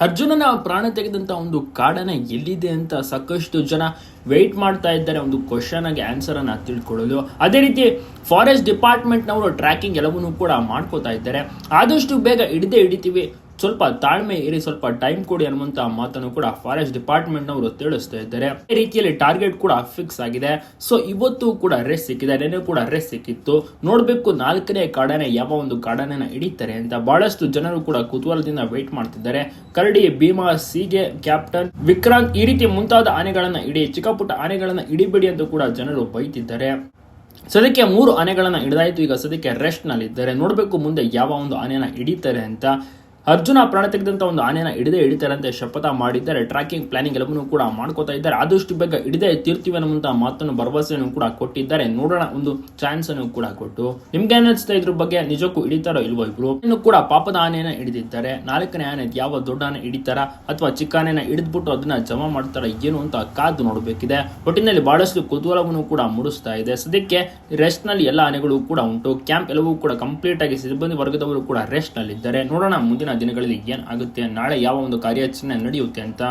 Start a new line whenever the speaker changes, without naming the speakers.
ಅರ್ಜುನನ ಪ್ರಾಣ ತೆಗೆದಂತ ಒಂದು ಕಾಡನ ಎಲ್ಲಿದೆ ಅಂತ ಸಾಕಷ್ಟು ಜನ ವೆಯ್ಟ್ ಮಾಡ್ತಾ ಇದ್ದಾರೆ. ಒಂದು ಕ್ವಶನ್ ಆಗಿ ಆನ್ಸರ್ ಅನ್ನ ತಿಳ್ಕೊಳ್ಳೋದು. ಅದೇ ರೀತಿ ಫಾರೆಸ್ಟ್ ಡಿಪಾರ್ಟ್ಮೆಂಟ್ ನವರು ಟ್ರ್ಯಾಕಿಂಗ್ ಎಲ್ಲವನ್ನೂ ಕೂಡ ಮಾಡ್ಕೋತಾ ಇದ್ದಾರೆ. ಆದಷ್ಟು ಬೇಗ ಹಿಡಿದೇ ಹಿಡಿತೀವಿ. ಸ್ವಲ್ಪ ತಾಳ್ಮೆ ಇರಿ, ಸ್ವಲ್ಪ ಟೈಮ್ ಕೊಡಿ ಅನ್ನುವಂತ ಮಾತನ್ನು ಕೂಡ ಫಾರೆಸ್ಟ್ ಡಿಪಾರ್ಟ್ಮೆಂಟ್ ನವರು ತಿಳಿಸ್ತಾ ಇದ್ದಾರೆ. ಈ ರೀತಿಯಲ್ಲಿ ಟಾರ್ಗೆಟ್ ಕೂಡ ಫಿಕ್ಸ್ ಆಗಿದೆ. ಸೊ ಇವತ್ತು ಕೂಡ ರೆಸ್ಟ್ ಸಿಕ್ಕಿದೆ. ನೆನೆ ಕೂಡ ರೆಸ್ಟ್ ಸಿಕ್ಕಿತ್ತು. ನೋಡಬೇಕು ನಾಲ್ಕನೇ ಕಾಡನೆ ಯಾವ ಒಂದು ಕಾಡನೆನ ಹಿಡಿತಾರೆ ಅಂತ ಬಹಳಷ್ಟು ಜನರು ಕೂಡ ಕುತೂಹಲದಿಂದ ವೇಟ್ ಮಾಡ್ತಿದ್ದಾರೆ. ಕರಡಿ, ಭೀಮಾ, ಸಿಗೆ ಕ್ಯಾಪ್ಟನ್ ವಿಕ್ರಾಂತ್ ಈ ರೀತಿ ಮುಂತಾದ ಆನೆಗಳನ್ನ ಇಡಿ ಚಿಕ್ಕಪುಟ್ಟ ಆನೆಗಳನ್ನ ಇಡಿಬೇಡಿ ಅಂತ ಕೂಡ ಜನರು ಬೈತಿದ್ದಾರೆ. ಸದ್ಯಕ್ಕೆ ಮೂರು ಆನೆಗಳನ್ನ ಹಿಡಿದಾಯ್ತು. ಈಗ ಸದ್ಯಕ್ಕೆ ರೆಸ್ಟ್ನಲ್ಲಿ ಇದ್ದಾರೆ ನೋಡಬೇಕು ಮುಂದೆ ಯಾವ ಒಂದು ಆನೆನ ಹಿಡಿತಾರೆ ಅಂತ. ಅರ್ಜುನ ಪ್ರಾಣ ತೆಗೆದಂತ ಒಂದು ಆನೆನ ಹಿಡಿದೇ ಹಿಡಿತಾರೆ ಅಂತ ಶಪಥ ಮಾಡಿದ್ದಾರೆ. ಟ್ರ್ಯಾಕಿಂಗ್ ಪ್ಲಾನಿಂಗ್ ಎಲ್ಲವನ್ನೂ ಕೂಡ ಮಾಡ್ಕೋತಾ ಇದ್ದಾರೆ. ಆದಷ್ಟು ಬೇಗ ಹಿಡಿದೇ ತೀರ್ತೀವಿ ಅನ್ನುವಂತ ಮಾತನ್ನು, ಭರವಸೆಯನ್ನು ಕೂಡ ಕೊಟ್ಟಿದ್ದಾರೆ. ನೋಡೋಣ, ಒಂದು ಚಾನ್ಸ್ ಅನ್ನು ಕೂಡ ಕೊಟ್ಟು. ನಿಮ್ಗೆ ಏನಿಸ್ತಾ ಇದ್ರ ಬಗ್ಗೆ? ನಿಜಕ್ಕೂ ಹಿಡಿತಾರೋ ಇಲ್ವೋ ಇಬ್ರು? ಇನ್ನು ಕೂಡ ಪಾಪದ ಆನೆನ ಹಿಡಿದಿದ್ದಾರೆ. ನಾಲ್ಕನೇ ಆನೆ ಯಾವ ದೊಡ್ಡ ಆನೆ ಹಿಡಿತಾರ? ಅಥವಾ ಚಿಕ್ಕ ಆನೆನ ಹಿಡಿದ್ಬಿಟ್ಟು ಅದನ್ನ ಜಮಾ ಮಾಡ್ತಾರ ಏನು ಅಂತ ಕಾದು ನೋಡಬೇಕಿದೆ. ಒಟ್ಟಿನಲ್ಲಿ ಬಹಳಷ್ಟು ಕುತೂಹಲವನ್ನು ಕೂಡ ಮೂಡಿಸ್ತಾ ಇದೆ. ಸದ್ಯಕ್ಕೆ ರೆಸ್ಟ್ನಲ್ಲಿ ಎಲ್ಲ ಆನೆಗಳು ಕೂಡ ಉಂಟು. ಕ್ಯಾಂಪ್ ಎಲ್ಲವೂ ಕೂಡ ಕಂಪ್ಲೀಟ್ ಆಗಿ ಸಿಬ್ಬಂದಿ ವರ್ಗದವರು ಕೂಡ ರೆಸ್ಟ್ನಲ್ಲಿ ಇದ್ದಾರೆ ನೋಡೋಣ, ಮುಂದಿನ ದಿನಗಳಲ್ಲಿ ಏನಾಗುತ್ತೆ? ನಾಳೆ ಯಾವ ಒಂದು ಕಾರ್ಯಾಚರಣೆ ನಡೆಯುತ್ತೆ ಅಂತ